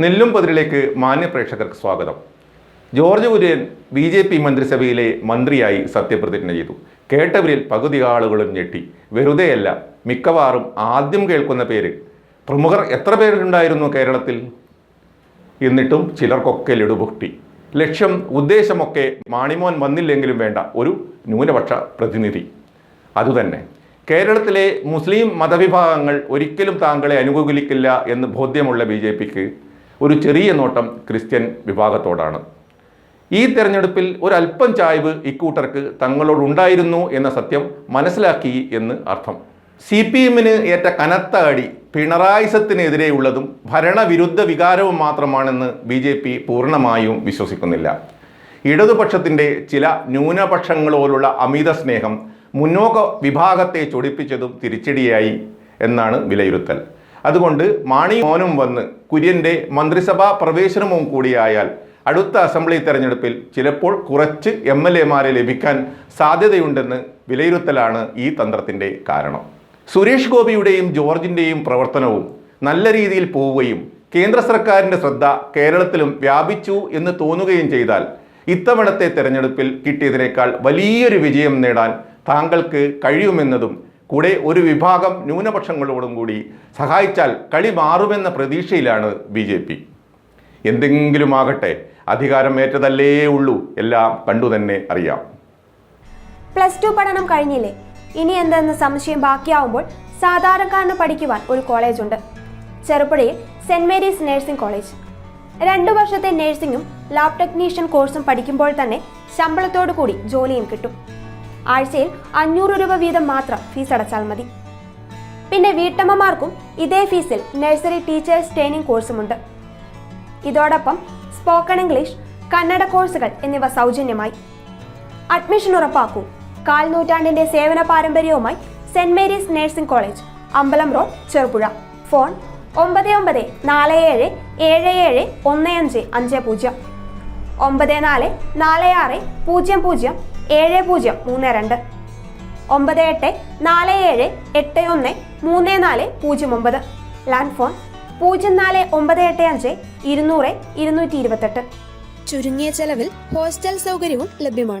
നെല്ലും പതിരിലേക്ക് മാന്യ പ്രേക്ഷകർക്ക് സ്വാഗതം. George Kurian B J P മന്ത്രിസഭയിലെ മന്ത്രിയായി സത്യപ്രതിജ്ഞ ചെയ്തു. കേട്ടവരിൽ പകുതി ആളുകളും ഞെട്ടി. വെറുതെയല്ല മിക്കവാറും ആദ്യം കേൾക്കുന്ന പേര്. പ്രമുഖർ എത്ര പേരുണ്ടായിരുന്നു കേരളത്തിൽ? എന്നിട്ടും ചിലർക്കൊക്കെ ലഡുപൊട്ടി. ലക്ഷ്യം ഉദ്ദേശമൊക്കെ മാണിമോൻ വന്നില്ലെങ്കിലും വേണ്ട ഒരു ന്യൂനപക്ഷ പ്രതിനിധി. അതുതന്നെ. കേരളത്തിലെ മുസ്ലിം മതവിഭാഗങ്ങൾ ഒരിക്കലും താങ്കളെ അനുകൂലിക്കില്ല എന്ന് ബോധ്യമുള്ള ബി ജെ പിക്ക് ഒരു ചെറിയ നോട്ടം ക്രിസ്ത്യൻ വിഭാഗത്തോടാണ്. ഈ തെരഞ്ഞെടുപ്പിൽ ഒരല്പം ചായ്വ് ഇക്കൂട്ടർക്ക് തങ്ങളോടുണ്ടായിരുന്നു എന്ന സത്യം മനസ്സിലാക്കി എന്ന് അർത്ഥം. സി പി എമ്മിന് ഏറ്റ കനത്ത അടി പിണറായിസത്തിനെതിരെയുള്ളതും ഭരണവിരുദ്ധ വികാരവും മാത്രമാണെന്ന് ബി ജെ പി പൂർണമായും വിശ്വസിക്കുന്നില്ല. ഇടതുപക്ഷത്തിന്റെ ചില ന്യൂനപക്ഷങ്ങളോടുള്ള അമിത സ്നേഹം മുന്നോക്ക വിഭാഗത്തെ ചൊടിപ്പിച്ചതും തിരിച്ചടിയായി എന്നാണ് വിലയിരുത്തൽ. അതുകൊണ്ട് മാണി മോനും വന്ന് കുര്യന്റെ മന്ത്രിസഭാ പ്രവേശനവും കൂടിയായാൽ അടുത്ത അസംബ്ലി തെരഞ്ഞെടുപ്പിൽ ചിലപ്പോൾ കുറച്ച് എം എൽ എമാരെ ലഭിക്കാൻ സാധ്യതയുണ്ടെന്ന് വിലയിരുത്തലാണ് ഈ തന്ത്രത്തിന്റെ കാരണം. സുരേഷ് ഗോപിയുടെയും ജോർജിന്റെയും പ്രവർത്തനവും നല്ല രീതിയിൽ പോവുകയും കേന്ദ്ര സർക്കാരിന്റെ ശ്രദ്ധ കേരളത്തിലും വ്യാപിച്ചു എന്ന് തോന്നുകയും ചെയ്താൽ ഇത്തവണത്തെ തെരഞ്ഞെടുപ്പിൽ കിട്ടിയതിനേക്കാൾ വലിയൊരു വിജയം നേടാൻ താങ്കൾക്ക് കഴിയുമെന്നതും കൂടെ ഒരു വിഭാഗം ന്യൂനപക്ഷങ്ങളോടും കൂടി സഹായിച്ചാൽ കളി മാറുമെന്ന പ്രതീക്ഷയിലാണ് ബി ജെ പി. എന്തെങ്കിലും ആകട്ടെ അധികാരം ഏറ്റതല്ലേ ഉള്ളൂ എല്ലാം കണ്ടു തന്നെ അറിയാം. പ്ലസ് ടു പഠനം കഴിഞ്ഞില്ലേ? ഇനി എന്തെന്ന് സംശയം ബാക്കിയാവുമ്പോൾ സാധാരണക്കാരന് പഠിക്കുവാൻ ഒരു കോളേജ് ഉണ്ട് ചെറുപ്പുഴയിൽ സെന്റ് മേരീസ് നഴ്സിംഗ് കോളേജ്. രണ്ടു വർഷത്തെ നഴ്സിംഗും ലാബ് ടെക്നീഷ്യൻ കോഴ്സും പഠിക്കുമ്പോൾ തന്നെ ശമ്പളത്തോടു കൂടി ജോലിയും കിട്ടും. ആഴ്ചയിൽ അഞ്ഞൂറ് രൂപ വീതം മാത്രം ഫീസ് അടച്ചാൽ മതി. പിന്നെ വീട്ടമ്മമാർക്കും ഇതേ ഫീസിൽ നഴ്സറി ടീച്ചേഴ്സ് ട്രെയിനിങ് കോഴ്സുമുണ്ട് ഇതോടൊപ്പം സ്പോക്കൺ ഇംഗ്ലീഷ് കന്നഡ കോഴ്സുകൾ എന്നിവ സൗജന്യമായി. അഡ്മിഷൻ ഉറപ്പാക്കൂ. കാൽ നൂറ്റാണ്ടിന്റെ സേവന പാരമ്പര്യവുമായി saint Mary's nursing college Ambalam road Cherupuzha. Phone ഒമ്പത് ഒമ്പത് നാല് ഏഴ് ഏഴ് ഏഴ് ഒന്ന് അഞ്ച് അഞ്ച് പൂജ്യം. ഒമ്പത് നാല് നാല് ആറ് പൂജ്യം പൂജ്യം ഏഴ് പൂജ്യം മൂന്ന് രണ്ട്. ഒമ്പത് എട്ട് നാല് ഏഴ് എട്ട് ഒന്ന് മൂന്ന് നാല് പൂജ്യം ഒമ്പത്. ലാൻഡ് ഫോൺ പൂജ്യം നാല് ഒമ്പത് എട്ട് അഞ്ച് ഇരുന്നൂറ് ഇരുന്നൂറ്റി ഇരുപത്തെട്ട്. ചുരുങ്ങിയ ചെലവിൽ ഹോസ്റ്റൽ സൗകര്യവും ലഭ്യമാണ്.